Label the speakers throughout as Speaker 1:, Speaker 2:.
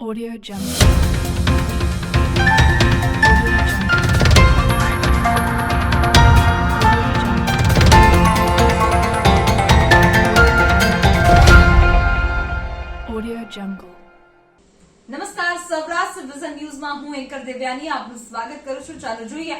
Speaker 1: Audio Jungle. Audio Jungle.
Speaker 2: નમસ્કાર Saurashtra vision ન્યૂઝમાં હું એન્કર દેવ્યાની આપનું સ્વાગત કરું છું ચાલો જોઈએ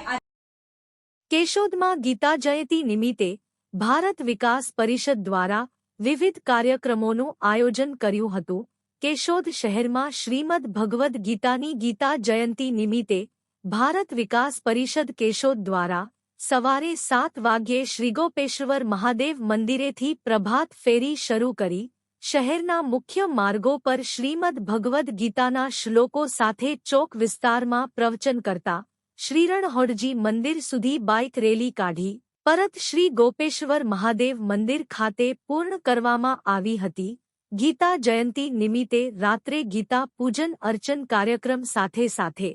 Speaker 3: કેશોદમાં ગીતા જયંતિ નિમિત્તે ભારત વિકાસ પરિષદ દ્વારા વિવિધ કાર્યક્રમોનું આયોજન કર્યું હતું કેશોદ શહેરમાં શ્રીમદ ભગવદ્ ગીતાની ગીતા જયંતિ નિમિત્તે ભારત વિકાસ પરિષદ કેશોદ દ્વારા સવારે સાત વાગ્યે શ્રીગોપેશ્વર મહાદેવ મંદિરેથી પ્રભાત ફેરી શરૂ કરી શહેરના મુખ્ય માર્ગો પર શ્રીમદ ભગવદ્ ગીતાના શ્લોકો સાથે ચોક વિસ્તારમાં પ્રવચન કરતા શ્રીરણહોડજી મંદિર સુધી બાઇક રેલી કાઢી પરત શ્રી ગોપેશ્વર મહાદેવ મંદિર ખાતે પૂર્ણ કરવામાં આવી હતી. ગીતા જયંતી નિમિત્તે રાત્રે ગીતા પૂજન અર્ચન કાર્યક્રમ સાથે સાથે.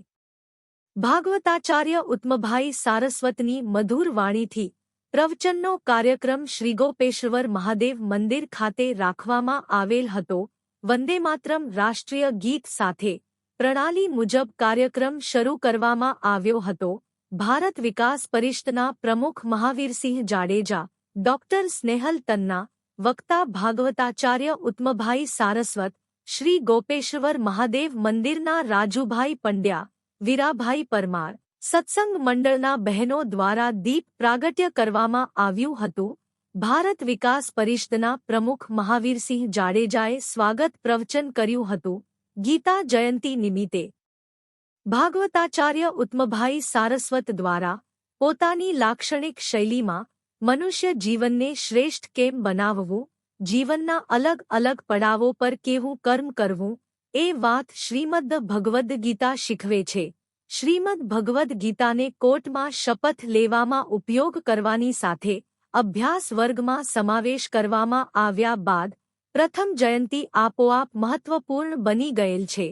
Speaker 3: ભાગવતાચાર્ય ઉત્મભાઈ સારસ્વતની મધુર વાણીથી પ્રવચનનો કાર્યક્રમ શ્રીગોપેશ્વર મહાદેવ મંદિર ખાતે રાખવામાં આવેલ હતો. વંદે માતરમ રાષ્ટ્રીય ગીત સાથે પ્રણાલી મુજબ કાર્યક્રમ શરૂ કરવામાં આવ્યો હતો. ભારત વિકાસ પરિષદના પ્રમુખ મહાવીરસિંહ જાડેજા, ડોક્ટર સ્નેહલ તન્ના વક્તા ભાગવતાચાર્ય ઉત્મભાઈ સારસ્વત, શ્રી ગોપેશ્વર મહાદેવ મંદિરના રાજુભાઈ પંડ્યા, વીરાભાઈ પરમાર, સત્સંગ મંડળના બહેનો દ્વારા દીપ પ્રાગટ્ય કરવામાં આવ્યું હતું. ભારત વિકાસ પરિષદના પ્રમુખ મહાવીરસિંહ જાડેજાએ સ્વાગત પ્રવચન કર્યું હતું. ગીતા જયંતિ નિમિત્તે ભાગવતાચાર્ય ઉત્મભાઈ સારસ્વત દ્વારા પોતાની લાક્ષણિક શૈલીમાં મનુષ્ય જીવનને શ્રેષ્ઠ કેમ બનાવવું? જીવનના અલગ અલગ પડાવો પર કેવું કર્મ કરવું? એ વાત શ્રીમદ ભગવદ્ ગીતા શીખવે છે. શ્રીમદ ભગવદ્ ગીતાને કોર્ટમાં શપથ લેવામાં ઉપયોગ કરવાની સાથે અભ્યાસ વર્ગમાં સમાવેશ કરવામાં આવ્યા બાદ પ્રથમ જયંતી આપોઆપ મહત્વપૂર્ણ બની ગયેલ છે.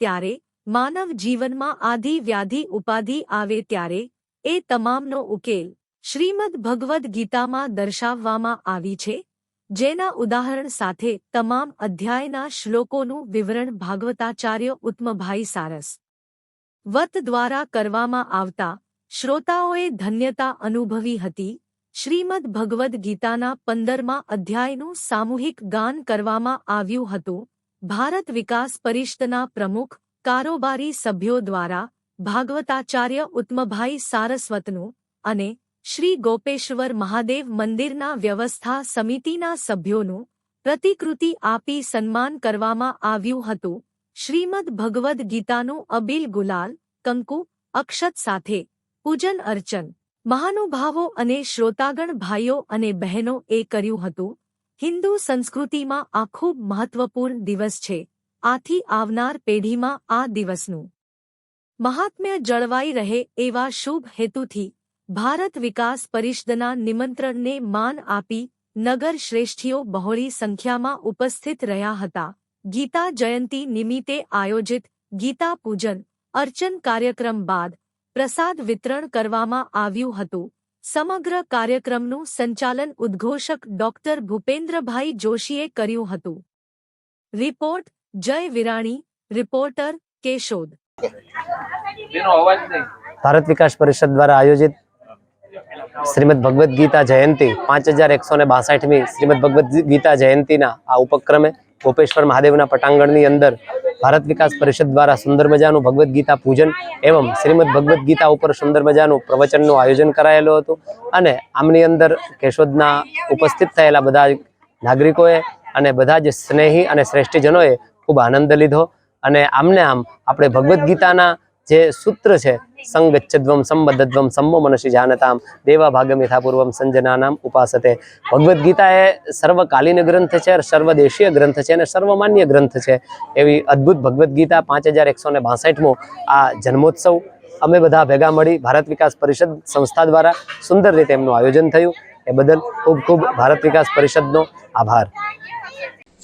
Speaker 3: ત્યારે માનવ જીવનમાં આધિ વ્યાધિ ઉપાધિ આવે ત્યારે એ તમામનો ઉકેલ શ્રીમદ ભગવદ્ ગીતામાં દર્શાવવામાં આવી છે, જેના ઉદાહરણ સાથે તમામ અધ્યાયના શ્લોકોનું વિવરણ ભાગવતાચાર્ય ઉત્મભાઈ સારસ. વત દ્વારા કરવામાં આવતા શ્રોતાઓએ ધન્યતા અનુભવી હતી. શ્રીમદ ભગવદ્ ગીતાના પંદરમા અધ્યાયનું સામૂહિક ગાન કરવામાં આવ્યું હતું. ભારત વિકાસ પરિષદના પ્રમુખ કારોબારી સભ્યો દ્વારા ભાગવતાચાર્ય ઉત્મભાઈ સારસ્વતનું અને શ્રી ગોપેશ્વર મહાદેવ મંદિરના વ્યવસ્થા સમિતિના સભ્યોનું પ્રતિકૃતિ આપી સન્માન કરવામાં આવ્યું હતું. શ્રીમદ ભગવદ્ ગીતાનું અબિલ ગુલાલ, કંકુ, અક્ષત સાથે પૂજન અર્ચન, મહાનુભાવો અને શ્રોતાગણ ભાઈઓ અને બહેનો એ કર્યું હતું. હિન્દુ સંસ્કૃતિમાં આ ખૂબ મહત્વપૂર્ણ દિવસ છે. આથી આવનાર પેઢીમાં આ દિવસનું મહાત્મ્ય જળવાઈ રહે એવા શુભ હેતુથી ભારત વિકાસ પરિષદના નિમંત્રણને માન આપી નગર શ્રેષ્ઠીઓ બહોળી સંખ્યામાં ઉપસ્થિત રહ્યા હતા. ગીતા જયંતી નિમિત્તે આયોજિત ગીતા પૂજન અર્ચન કાર્યક્રમ બાદ પ્રસાદ વિતરણ કરવામાં આવ્યું હતું. સમગ્ર કાર્યક્રમનું સંચાલન ઉદ્ઘોષક ડોક્ટર ભૂપેન્દ્રભાઈ જોશીએ કર્યું હતું. Report Jay Virani reporter Keshod.
Speaker 4: Bharat Vikas Parishad દ્વારા આયોજિત શ્રીમદ ભગવદ્ ગીતા જયંતિ પાંચ હજાર એકસો ને બાસઠમી શ્રીમદ ભગવદ્ ગીતા જયંતિના આ ઉપક્રમે ગોપેશ્વર મહાદેવના પટાંગણની અંદર ભારત વિકાસ પરિષદ દ્વારા સુંદર મજાનું ભગવદ્ ગીતા પૂજન એવં શ્રીમદ ભગવદ્ ગીતા ઉપર સુંદર મજાનું પ્રવચનનું આયોજન કરાયેલું હતું અને આમની અંદર કેશોદના ઉપસ્થિત થયેલા બધા નાગરિકોએ અને બધા જ સ્નેહી અને શ્રેષ્ઠીજનોએ ખૂબ આનંદ લીધો અને આમને આમ આપણે ભગવદ્ ગીતાના જે સૂત્ર છે સંગચ્છદ્વમ સંબદ્ધદ્વમ સમ્મો મનસી જાનતામ દેવા ભાગમિથા પૂર્વમ સંજનાનામ ઉપાસતે ભગવદ્ ગીતા એ સર્વકાલીન ગ્રંથ છે સર્વદેશીય ગ્રંથ છે અને સર્વમાન્ય ગ્રંથ છે એવી અદ્ભુત ભગવદ્ ગીતા પાંચ હજાર એકસો ને બાસઠમો આ જન્મોત્સવ અમે બધા ભેગા મળી ભારત વિકાસ પરિષદ સંસ્થા દ્વારા સુંદર રીતે એમનું આયોજન થયું. એ બદલ ખૂબ ખૂબ ભારત વિકાસ પરિષદનો આભાર.